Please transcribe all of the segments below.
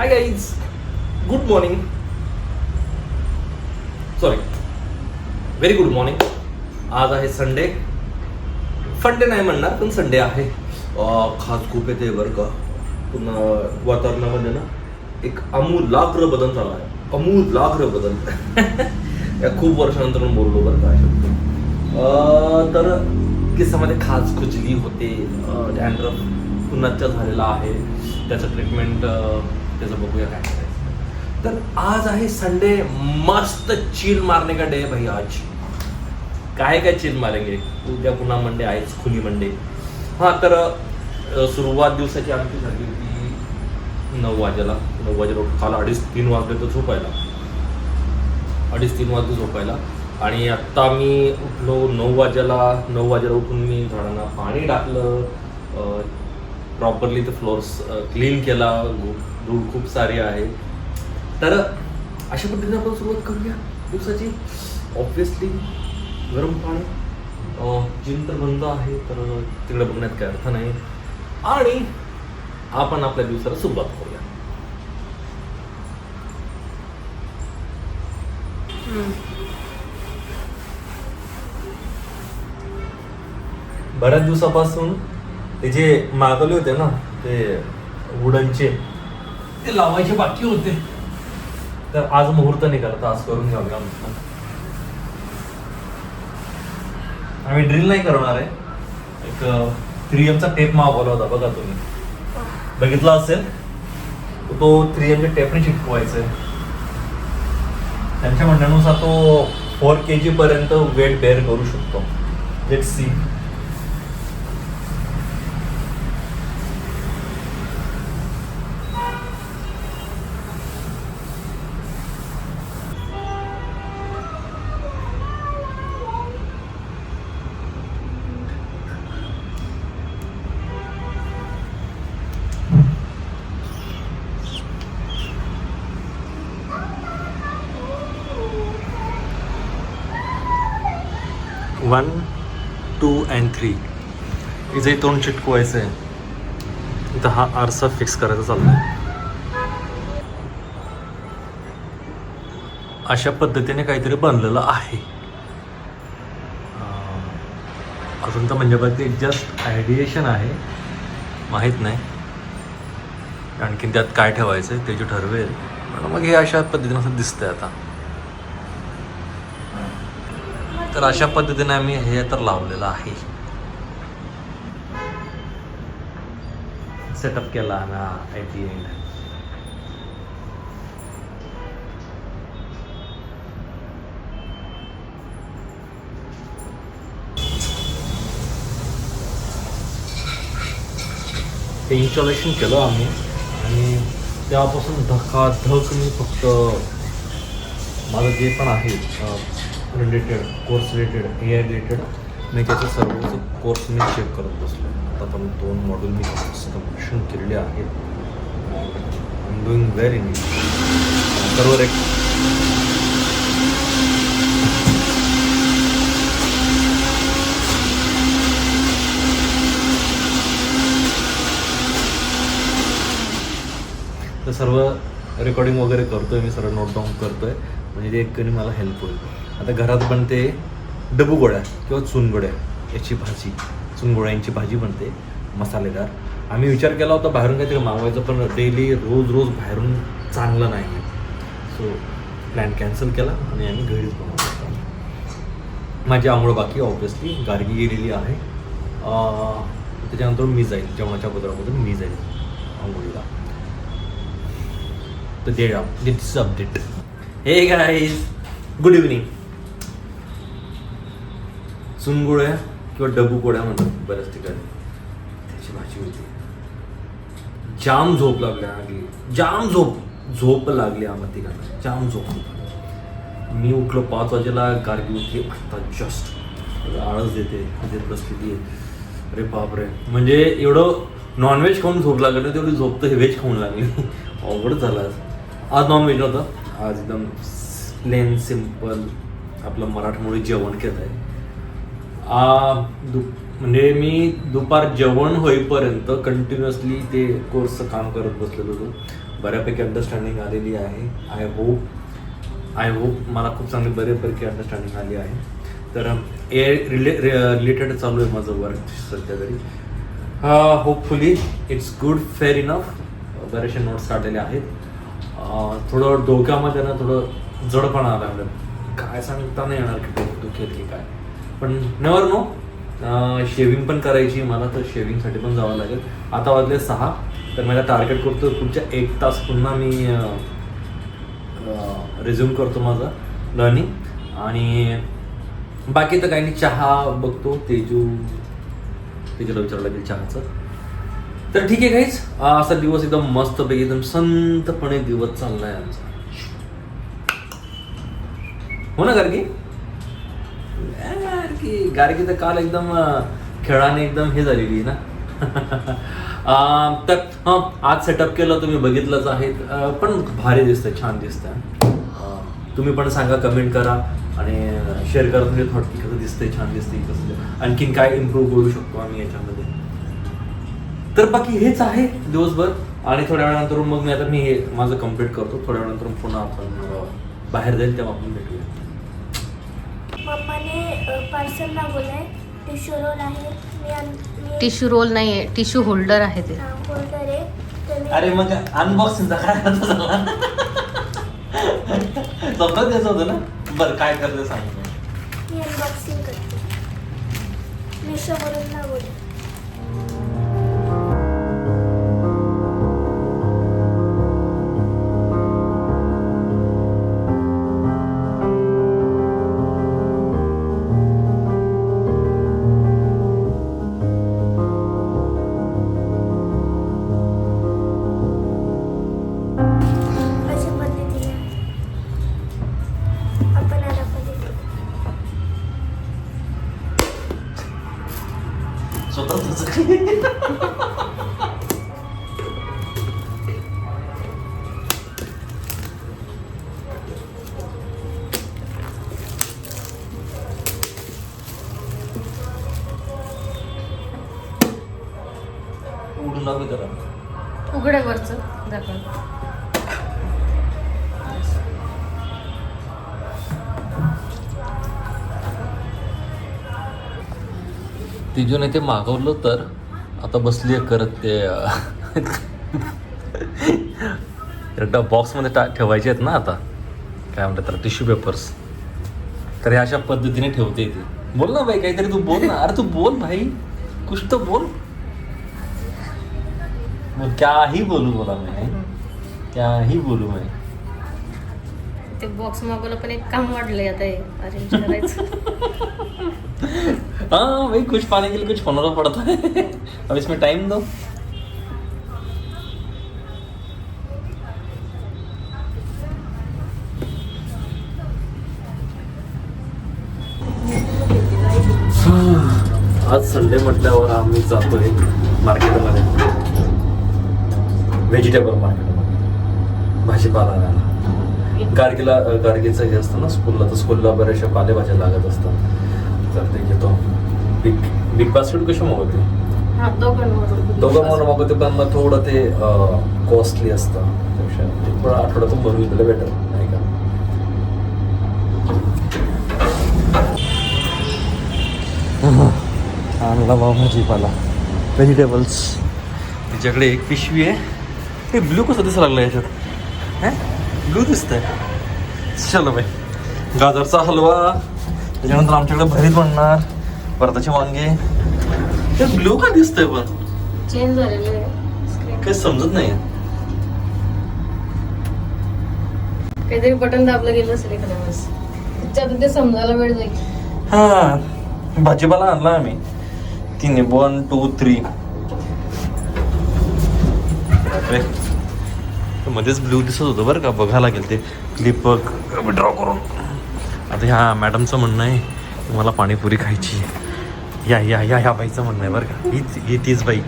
Hi guys good morning sorry very good morning आज आहे Sunday फंडे नाही म्हणणार पण संडे आहे. खास खूप येते बरं का. पुन्हा वातावरणामध्ये ना एक अमूलाग्र बदल झाला आहे. अमूलाग्र बदल. या खूप वर्षानंतर बोललो बरं का. तर केसामध्ये खास खुजली होते. डॅन्ड्रफ पुन्हाच्या झालेला आहे. त्याचं ट्रीटमेंट त्याचं बघूया काय करायचं. तर आज आहे संडे मस्त चिल मारने का डे भाई आज. काय काय चिल मारेंगे? उद्या पुन्हा मंडे आहेच खुली मंडे हां तर सुरुवात दिवसाची आमची झाली होती नऊ वाजेला. नऊ वाजेला उठून काल अडीच तीन वाजले तर झोपायला. अडीच तीन वाजले झोपायला. आणि आत्ता मी उठलो नऊ वाजेला. नऊ वाजेला उठून मी झाडांना पाणी टाकलं. प्रॉपरली ते फ्लोअर्स क्लीन केला धूळ खूप सारी आहे. तर अशा पद्धतीने आपण सुरुवात करूया. दिवसाची ऑब्विसली गरम पाणी जिम तर बंद आहे तर तिकडे बघण्यात काही अर्थ नाही. आणि आपण आपल्या दिवसाला सुरुवात करूया. बऱ्याच दिवसापासून ते जे मागवले होते ना ते वुडनचे. ते लावायचे बाकी होते. तर आज मुहूर्त निघाला तर आज करून घ्यावे आम्ही. आम्ही ड्रिल नाही करणार आहे. एक थ्री एमचा टेप मागवला होता बघा तुम्ही. बघितला असेल? तो थ्री एमच्या टेपने चिटकवायचा आहे त्यांच्या म्हणण्यानुसार तो फोर के जी पर्यंत वेट बेअर करू शकतो. Let see one two and three इथे तोंड चिटकवायचं. आहे इथं हा आरसा फिक्स करायचा चाललाय. अशा पद्धतीने काहीतरी बनलेलं आहे. अजून तर म्हणजे बघ ते जस्ट आयडिएशन आहे. माहीत नाही. आणखीन त्यात काय ठेवायचं आहे ते जे ठरवेल. पण मग हे अशा पद्धतीनं असं दिसतंय आता. तर अशा पद्धतीने आम्ही हे तर लावलेलं आहे. सेटअप केला ना ॲट दी एंड ते इन्स्टॉलेशन केलं आम्ही. आणि त्यापासून धकाधक मी फक्त माझं जे पण आहे related course related A I related मी त्याचं सर्वच कोर्स मी चेक करत बसलो आता पण दोन मॉड्यूल मी कम्प्लिशन केलेले आहेत. I am doing very in सर्व एक तर सर्व रेकॉर्डिंग वगैरे करतोय मी सर्व नोट डाऊन करतोय. म्हणजे ते एक मला हेल्प होईल. आता घरात बनते डबू गोळ्या किंवा चुनगोळ्या याची भाजी चुनगोळ्यांची भाजी बनते मसालेदार. आम्ही विचार केला होता बाहेरून काहीतरी मागवायचं पण डेली रोज रोज बाहेरून चांगलं नाही. आहे सो प्लॅन कॅन्सल केला आणि आम्ही घरीच बनवतो. माझी आंघोळ बाकी ऑब्विसली गार्गी गेलेली आहे. त्याच्यानंतर मी जाईल. जेवणाच्या बदलामधून मी जाईल आंघोळीला. तर दे this update hey guys good evening चुनगुळ्या किंवा डबू कोड्या म्हणतात बऱ्याच ठिकाणी. त्याची भाजी होती. जाम झोप लागल्या आधी. जाम झोप झोप लागली आम्हाला तिघांना. जाम झोप. मी उठलो पाच वाजेला गार्गी उठली. आता जस्ट आळस देते देत बसलेली आहे? अरे बापरे. म्हणजे एवढं नॉनव्हेज खाऊन झोप लागत नाही तेवढी झोप तर हे व्हेज खाऊन लागली. अवघड झालं आज. आज नॉनव्हेज नव्हतं. आज एकदम प्लेन सिंपल आपलं मराठमोळी जेवण केलं आहे दु म्हणजे मी दुपार जेवण होईपर्यंत कंटिन्युअसली ते कोर्सचं काम करत बसलेलो होतो. बऱ्यापैकी अंडरस्टँडिंग आलेली आहे. आय होप आय होप मला खूप चांगली बऱ्यापैकी अंडरस्टँडिंग आली आहे. तर ए रिले रिलेटेड चालू आहे माझं वर्क सध्या तरी. Hopefully it's good fair enough बरेचसे नोट्स काढलेले आहेत. थोडं डोक्यामध्ये ना थोडं जडपणा आला काय सांगता नाही येणार की डोकं दुखेल की काय. पण नेवर नो शेविंग पण करायची मला तर शेविंगसाठी पण जावं लागेल. आता वाजले सहा तर मला टार्गेट करतो. पुढच्या एक तास पुन्हा मी रिझ्यूम करतो माझा लर्निंग आणि बाकी तर काही नाही चहा बघतो. तेजू तेजूला विचारावं लागेल चहाचं. तर ठीक आहे काहीच असा दिवस एकदम मस्तपैकी एकदम संतपणे दिवस चाललाय आमचा. हो ना गार्गी? की गार्गी तर काल एकदम खेळाने एकदम हे झालेली ना? तर आज सेटअप केलं तुम्ही बघितलंच आहे पण भारी दिसतंय छान दिसतं तुम्ही पण सांगा कमेंट करा आणि शेअर करा. तुमचे थॉट की कसं दिसतंय छान दिसतंय कसं आणखीन काय इम्प्रूव्ह करू शकतो आम्ही याच्यामध्ये? तर बाकी हेच आहे दिवसभर. आणि थोड्या वेळानंतर मग मी आता मी हे माझं कंप्लीट करतो. थोड्या वेळानंतर पुन्हा आपण बाहेर जाईल तेव्हा आपण भेटूया. पार्सल टिश्यू रोल आहे. मी आण- मी टिश्यू रोल नाहीये. टिश्यू होल्डर आहे ते. होल्डर आहे. तर मी अरे मग अनबॉक्सिंगचा काय अर्थ झाला? समजा द्यायचं होतं ना? बरं काय करते सांग. मी अनबॉक्सिंग करते. मिशोवरून मागवले स्वतः तुझं जरा. उघड्यावरच दाखव. तिजून ते मागवलं तर आता बसली आहे करत ते एकदा बॉक्समध्ये टा ठेवायचे आहेत ना आता. काय म्हणतात त्याला टिश्यू पेपर्स तर हे अशा पद्धतीने ठेवते ते बोल ना भाई काहीतरी तू बोल ना. अरे तू बोल भाई. कुछ तो बोल. मग क्याही बोलू बोला मी. क्या ही बोलू मी. ते बॉक्स मागवलं पण एक काम वाढलंय आता हे अरेंज करायचं. हाँ भाई कुछ पाने के लिए कुछ होना तो पड़ता है अब इसमें टाइम दो. आज संडे म्हटल्यावर आम्ही जातोय मार्केटमध्ये व्हेजिटेबल मार्केटमध्ये भाजीपाला गाडगेला गाडगेचं हे असतं ना स्कूलला तर स्कूलला बऱ्याचशा पालेभाज्या लागत असतात. तर ते घेतो. बिग बिग बास्केट कशी मागवते? हा दोघं म्हणून मागवते पण मग थोडं ते कॉस्टली असतं. त्यापेक्षा ते थोडं आठवड्यातून भरून घेतलं बेटर नाही का? आणला भाऊ भाजीपाला. व्हेजिटेबल्स तिच्याकडे एक पिशवी आहे. हे ब्लू कसं दिसायला लागलं याच्यात? ब्लू दिसतंय. चलो बाई. गाजरचा हलवा. त्याच्यानंतर आमच्याकडे भरीत बनणार. परताचे वांगे. हे ब्लू का दिसतंय पण? चेंज झालेलं. काही समजत नाही काहीतरी बटन दाबलं गेलं असेल त्यातून ते समजायला वेळ जाईल. हा. भाजीपाला आणला आम्ही. तिने. वन टू थ्री मध्येच ब्ल्यू दिसत होतं बरं का. बघायला लागेल ते क्लिप ड्रॉ करून. आता ह्या मॅडमचं म्हणणं आहे मला पाणीपुरी खायची आहे. या या या ह्या बाईचं म्हणणं आहे बरं का. हीच ही तीच बाई.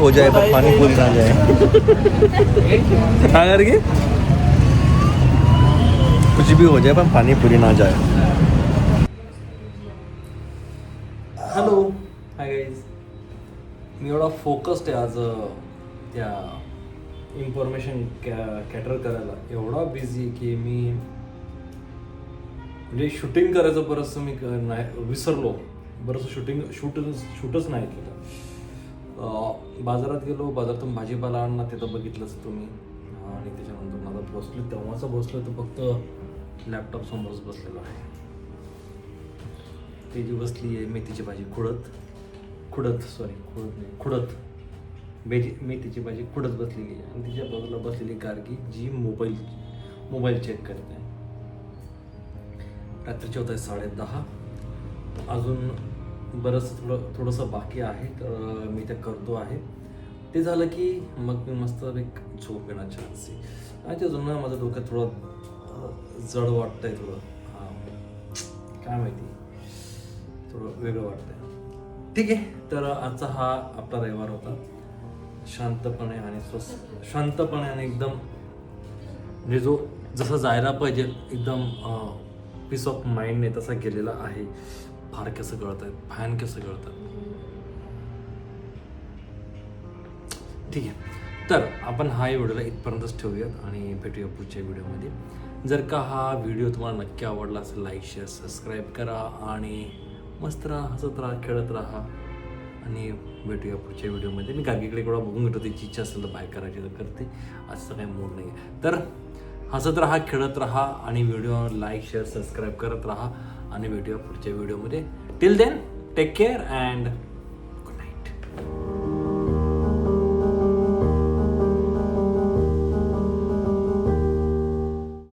हो जाए पर पानी पूरी ना जाए. क्या करके? कुछ भी हो जाए पर पानी पूरी ना जाए. मी एवढा फोकस्ड आहे आज त्या इन्फॉर्मेशन कॅ कॅटर करायला. एवढा बिझी की मी म्हणजे शूटिंग करायचं बरंचसं मी नाही विसरलो. बरंचसं शूटिंग शूट शूटच नाही केलं. बाजारात गेलो बाजारातून भाजीपाला आणला तिथं बघितलंच तुम्ही. आणि त्याच्यानंतर माझा बसलो तेव्हाचा बसलो तर फक्त लॅपटॉप समोरच बसलेलो आहे. ते जी बसली आहे मेथीची भाजी खुळत. खुडत सॉरी खुडत नाही खुडत. मेथी मेथीची भाजी खुडत बसलेली आहे. आणि तिच्या बाजूला बसलेली गार्गी जी मोबाईल मोबाईल चेक करत आहे. रात्रीचे होत आहे साडे दहा अजून बरंच थोडं थोडंसं बाकी आहे तर मी ते करतो आहे. ते झालं की मग मी मस्त एक झोप घेणार छानशी. आणि ते अजून माझं डोकं थोडं जड वाटतंय थोडं. हां. काय माहिती. थोडं वेगळं वाटतंय. ठीक आहे. तर आजचा हा आपला रविवार होता. शांतपणे आणि स्वस्त शांतपणे आणि एकदम म्हणजे जो जसं जायला पाहिजे एकदम पीस ऑफ माइंडने तसा गेलेला आहे. फार कसं कळत आहेत फॅन कसं कळतात ठीक आहे. तर आपण हा व्हिडिओला इथपर्यंतच ठेवूयात आणि भेटूया पुढच्या व्हिडिओमध्ये. जर का हा व्हिडिओ तुम्हाला नक्की आवडला असेल लाईक शेअर सबस्क्राईब करा आणि मस्त राहा हसत राहा खेळत राहा. आणि भेटूया पुढच्या व्हिडिओमध्ये. मी गाडगीकडे थोडा बघून घेतो त्याची इच्छा असेल तर बाय करायची तर करते. असं काही मूड नाही आहे तर हसत राहा खेळत राहा आणि व्हिडिओ लाईक शेअर सबस्क्राईब करत राहा. आणि भेटूया पुढच्या व्हिडिओमध्ये. Till then take care and